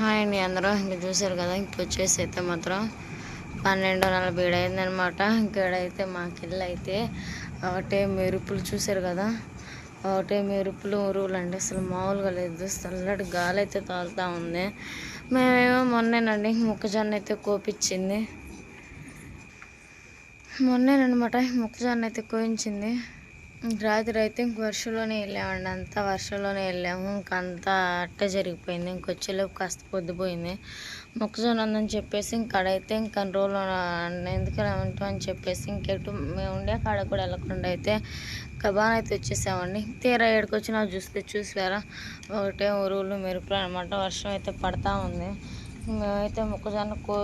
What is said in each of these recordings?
Hi అండి అందరూ. ఇంక చూసారు కదా ఇంక వచ్చేసి అయితే మాత్రం పన్నెండు నలభై ఏడు అయిందనమాట ఇంకేడైతే మాకెళ్ళి అయితే ఒకటే మెరుపులు చూసారు కదా ఒకటే మెరుపులు ఉరువులు అంటే అసలు మామూలుగా లేదు. చల్లటి గాలి అయితే తాగుతూ ఉంది. మేమేమో మొన్నేనండి మొక్కజొన్న అయితే కోపించింది. మొన్నేనమాట మొక్కజొన్న అయితే కోయించింది. రాత్రి అయితే ఇంక వర్షంలోనే వెళ్ళామండి. అంతా వర్షంలోనే వెళ్ళాము. ఇంక అంతా జరిగిపోయింది. ఇంకొచ్చేలోపు కాస్త పొద్దుపోయింది మొక్కజొన్న ఉందని చెప్పేసి ఇంకాడైతే ఇంక రోజులు ఎందుకని ఉంటాం అని చెప్పేసి ఇంకెటు మేము ఉండే కాడ కూడా వెళ్ళకుండా అయితే కబాన్ అయితే వచ్చేసామండి. తీరా ఏడుకు వచ్చినా చూస్తే చూసారా? ఒకటే ఉరువులు మెరుపులు అనమాట వర్షం అయితే పడతా ఉంది. మేమైతే మొక్కజొన్న కో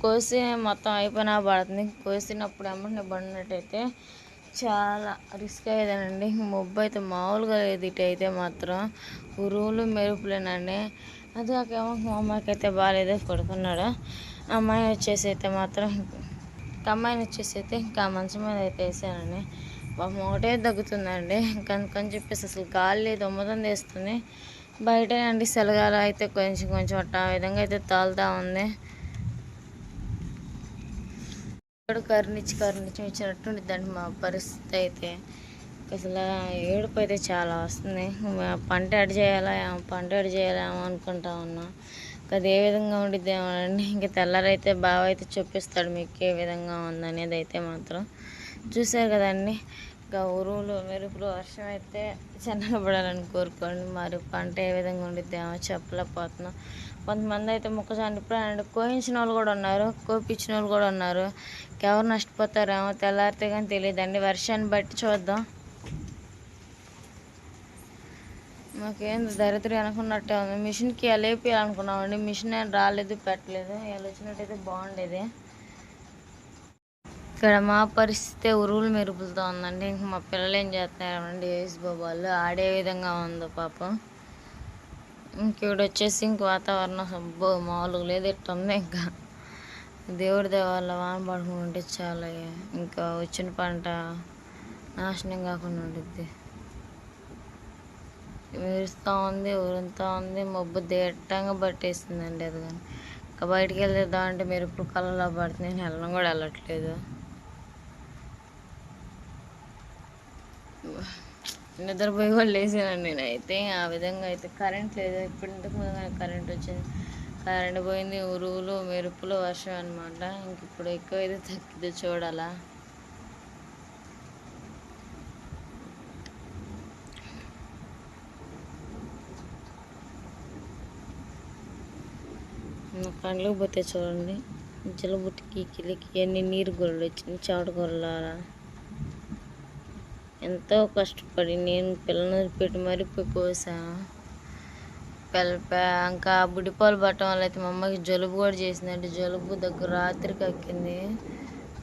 కోసి మొత్తం అయిపోయినా పడుతుంది. కోసినప్పుడు ఏమంటే పడినట్టయితే చాలా రిస్క్ అయ్యేదేనండి. మొబ్బు అయితే మామూలుగా లేదు ఇటు అయితే మాత్రం. ఉరువులు మెరుపులేనండి. అది కాకేమో మా అమ్మాయికి అయితే బాగాలేదు పడుకున్నాడు. అమ్మాయి వచ్చేసి అయితే మాత్రం అమ్మాయిని వచ్చేసి అయితే ఇంకా మంచం మీద అయితే వేసానండి. పాపం ఒకటే తగ్గుతుందండి ఇంకా అందుకని చెప్పేసి అసలు గాలి లేదు ఉమ్మదం వేస్తుంది బయటనండి సెలగాల అయితే కొంచెం కొంచెం అట్టా ఆ విధంగా అయితే తాలుతూ ఉంది. ఇప్పుడు కరుణించి కరుణించి ఇచ్చినట్టుండిద్దండి మా పరిస్థితి అయితే. అసలు ఏడుపు అయితే చాలా వస్తుంది. పంట ఎడ చేయాలా ఏమో పంట ఎడ్ చేయాలేమో అనుకుంటా ఉన్నా. అది ఏ విధంగా ఉండిద్దేమో అండి. ఇంకా తెల్లారైతే బాగా అయితే చూపిస్తాడు మీకు ఏ విధంగా ఉందనేది అయితే మాత్రం. చూసారు కదండి. ఇంకా ఉరువులు మెరుపులు వర్షం అయితే చెన్నపడాలని కోరుకోండి. మరి పంట ఏ విధంగా ఉండిద్దేమో చెప్పలేకపోతున్నాం. కొంతమంది అయితే మొక్కజొన్న ఇప్పుడు అండ్ కోయించిన వాళ్ళు కూడా ఉన్నారు కోపించిన వాళ్ళు కూడా ఉన్నారు. ఎవరు నష్టపోతారేమో తెల్లారితే కానీ తెలియదండి. వర్షాన్ని బట్టి చూద్దాం. మాకేంది దరిద్రం అనుకున్నట్టే ఉంది. మిషన్కి ఎలా వేయాలనుకున్నామండి మిషన్ ఏం రాలేదు పెట్టలేదు. ఇలా వచ్చినట్టయితే బాగుండేది. ఇక్కడ మా పరిస్థితి ఉరువులు మెరుపులతో ఉందండి ఇంక మా పిల్లలు ఏం చేస్తున్నారండి? యేసు బాబాలు. ఆడే విధంగా ఉందో పాపం. ఇంక వచ్చేసి ఇంక వాతావరణం సబ్బు మామూలుగా లేదు. ఇట్లా ఉంది ఇంకా. దేవుడి దేవాల వాన పడుకుంటే చాలా. ఇంకా వచ్చిన పంట నాశనం కాకుండా ఉంటుంది మెరుస్తూ ఉంది ఉరుంతా ఉంది. మబ్బు దిట్టంగా పట్టేసిందండి అది. కానీ ఇంకా బయటికి వెళ్దాం అంటే మెరుపు కళ్ళలో పడుతుంది నేను వెళ్ళడం కూడా వెళ్ళట్లేదు. నిద్రపోయి కూడా లేచానండి నేనైతే. ఆ విధంగా అయితే కరెంట్ లేదు. ఇప్పుడు ఇంతకు ముందు కానీ కరెంట్ వచ్చింది. కరెంట్ పోయింది ఉరువులు మెరుపులు వర్షం అనమాట ఇంక ఇప్పుడు ఎక్కువ అయితే తగ్గిద్ది చూడాలా. కండ్లు పోతే చూడండి. జలబుట్టికి కిలికి ఎన్ని నీరు గొర్రెలు వచ్చింది చాటు గొర్రెల ఎంతో కష్టపడి నేను పిల్లలు పెట్టి మరీ కోసాను కోసా పిల్ల పే- ఇంకా బుడిపాలు పట్టడం వల్ల అయితే మా అమ్మకి జలుబు కూడా చేసిందంటే జలుబు దగ్గర రాత్రి కక్కింది.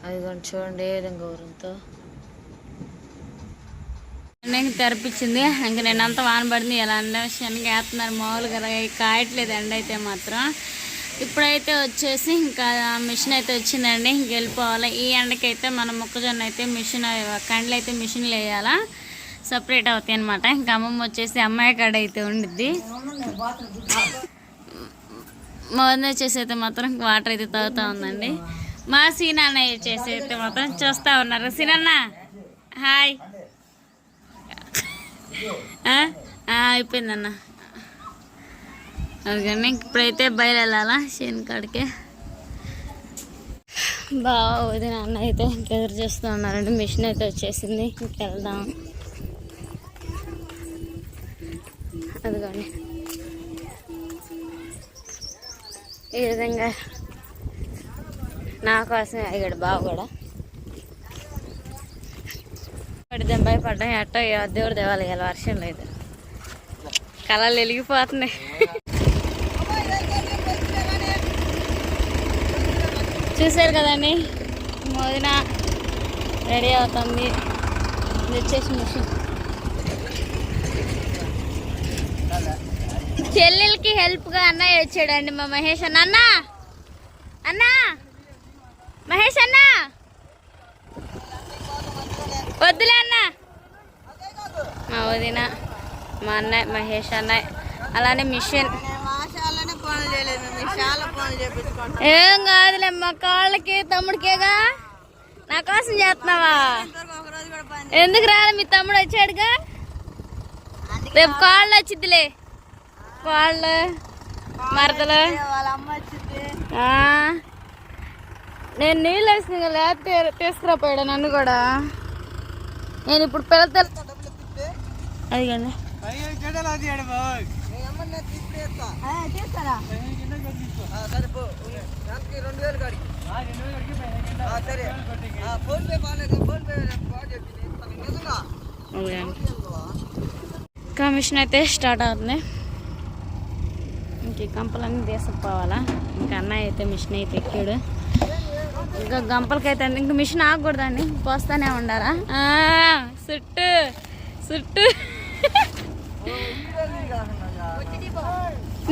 అది కొంచెం చూడండి ఏ విధంగా ఊరంతో ఎండకి తెరపించింది ఇంక నేను అంత వాన పడింది. ఎలా అంటే శనగ వేస్తున్నారు. మామూలుగా కాయట్లేదు ఎండ అయితే మాత్రం. ఇప్పుడైతే వచ్చేసి ఇంకా మిషన్ అయితే వచ్చిందండి. ఇంక వెళ్ళిపోవాలి. ఈ ఎండకైతే మన మొక్కజొన్న అయితే మిషన్ కండ్లు అయితే మిషన్లు వేయాలా? సపరేట్ అవుతాయి అనమాట ఇంకా అమ్మమ్మ వచ్చేసి అమ్మాయి కాడ అయితే ఉండిద్ది. మా వదిన వచ్చేసి అయితే మాత్రం వాటర్ అయితే తాగుతూ ఉందండి. మా సీనాన్న వచ్చేసి అయితే మాత్రం చూస్తూ ఉన్నారు. సీనన్న హాయ్. అయిపోయిందన్న అందుకని ఇప్పుడైతే బయలు వెళ్ళాలా శని కాడికి. బాగా వదిన అన్న అయితే ఇంక ఎదురు చేస్తూ ఉన్నారండి. మిషన్ అయితే వచ్చేసింది. ఇంకెళ్దాం అదిగోండి. ఈ విధంగా నా కోసం అయ్యాడు బావ కూడా. పడితే భయపడ్డా. ఎట్టో ఇక దేవుడు దేవాలి ఇలా వర్షం లేదు కళలు వెలిగిపోతున్నాయి. చూసారు కదండి? మోదిన రెడీ అవుతుంది. ఇది వచ్చేసి మిషన్. చెల్లెలకి హెల్ప్గా అన్నయ్య వచ్చాడండి మా మహేష్ అన్న. అన్న! అన్న! మహేష్ అన్న! వద్దులే అన్న. మా వదిన మా అన్నయ్య మహేష్ అన్నయ్య. అలానే మిషన్. ఏం కాదులే. మా కాళ్ళకి తమ్ముడికేగా? నా కోసం చేస్తున్నావా? ఎందుకు రాలే మీ తమ్ముడు వచ్చాడుగా? రేపు కాళ్ళు వచ్చిద్దిలే. కాళ్ళు మరదలు. ఆ. నేను నీళ్ళు వేసిన లేకపోతే తీసుకురాపోయాడు నన్ను కూడా? నేను ఇప్పుడు పిల్లతో అదిగండి. కమిషన్ అయితే స్టార్ట్ అవుతుంది. ఇంక గంపలన్నీ తీసుకుపోవాలా ఇంకా అన్నయ్య అయితే మిషన్ అయితే ఎక్కాడు. ఇంకా గంపలకైతే ఇంక మిషన్ ఆగకూడదండి పోస్తానే ఉండారా ఆ, సుట్టు సుట్టు.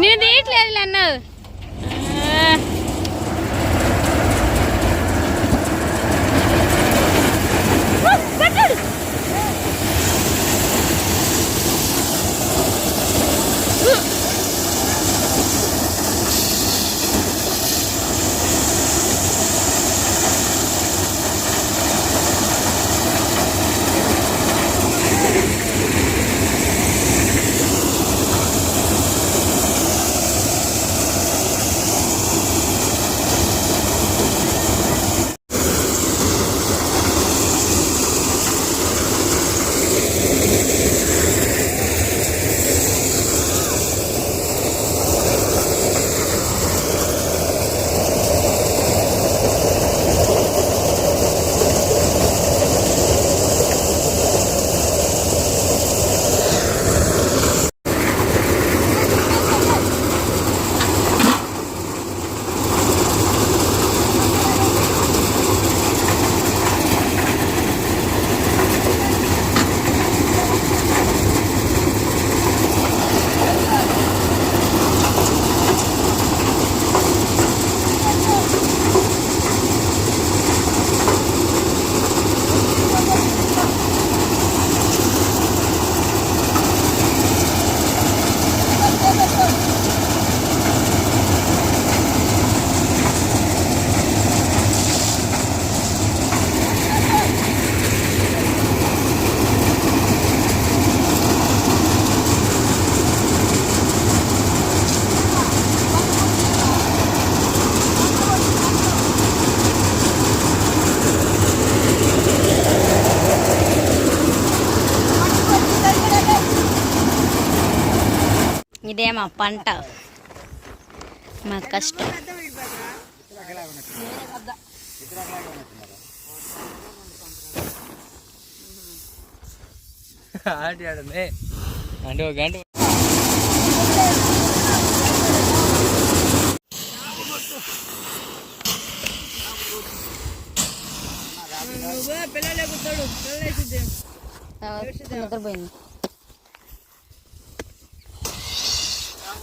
నేను తీయట్లేదు అన్నావు పట్టాడు ఇదే మా పంట? మా కష్టం. అంటే ఒక గంట. నిద్రపోయింది.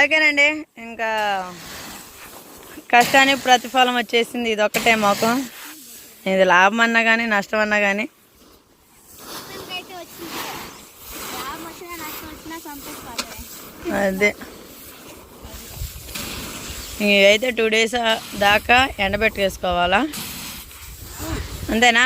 ఓకేనండి. ఇంకా కష్టానికి ప్రతిఫలం వచ్చేసింది ఇది ఒక్కటే మాకు. ఇది లాభం అన్నా కానీ నష్టం అన్నా కానీ అదే. ఇవైతే టూ డేస్ దాకా ఎండబెట్టుకేసుకోవాలా? అంతేనా?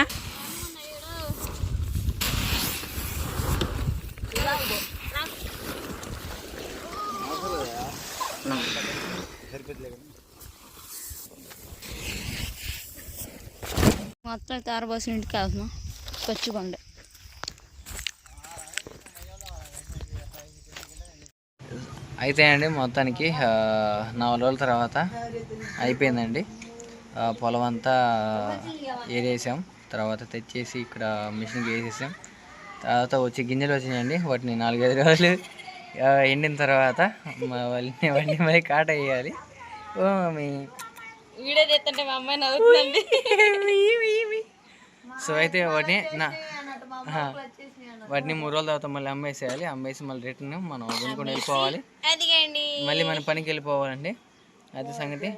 మొత్తం తారబోసిన ఇంటికి వెళ్తున్నాం. కొచ్చికొండ అయితే అండి మొత్తానికి నాలుగు రోజుల తర్వాత అయిపోయిందండి. పొలం అంతా ఏరేసాం. తర్వాత తెచ్చేసి ఇక్కడ మిషన్కి వేసేసాం తర్వాత వచ్చి గింజలు వచ్చినాయండి. వాటిని నాలుగైదు రోజులు ఎండిన తర్వాత వాళ్ళని వాటిని మరి కాట వేయాలి. ఓ మమ్మీ. వీడియో చేస్తుంటే మా అమ్మాయి నవ్వుతుందండి. సో అయితే వాటిని నా వాటిని మూడు రోజుల తర్వాత మళ్ళీ అమ్మేసేయాలి. అమ్మేసి మళ్ళీ రిటర్న్ మనం కొనుక్కొని వెళ్ళిపోవాలి. మళ్ళీ మన పనికి వెళ్ళిపోవాలండి. అది సంగతి.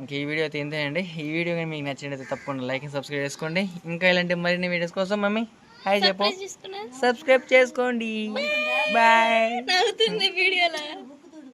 ఇంక ఈ వీడియో అయితే ఇంతేనండి. ఈ వీడియో కానీ మీకు నచ్చినట్లయితే తప్పకుండా లైక్ అండ్ సబ్స్క్రైబ్ చేసుకోండి. ఇంకా ఇలాంటి మరిన్ని వీడియోస్ కోసం మమ్మీ హాయ్ చెప్పు. సబ్స్క్రైబ్ చేసుకోండి. బాయ్ వీడియోలో.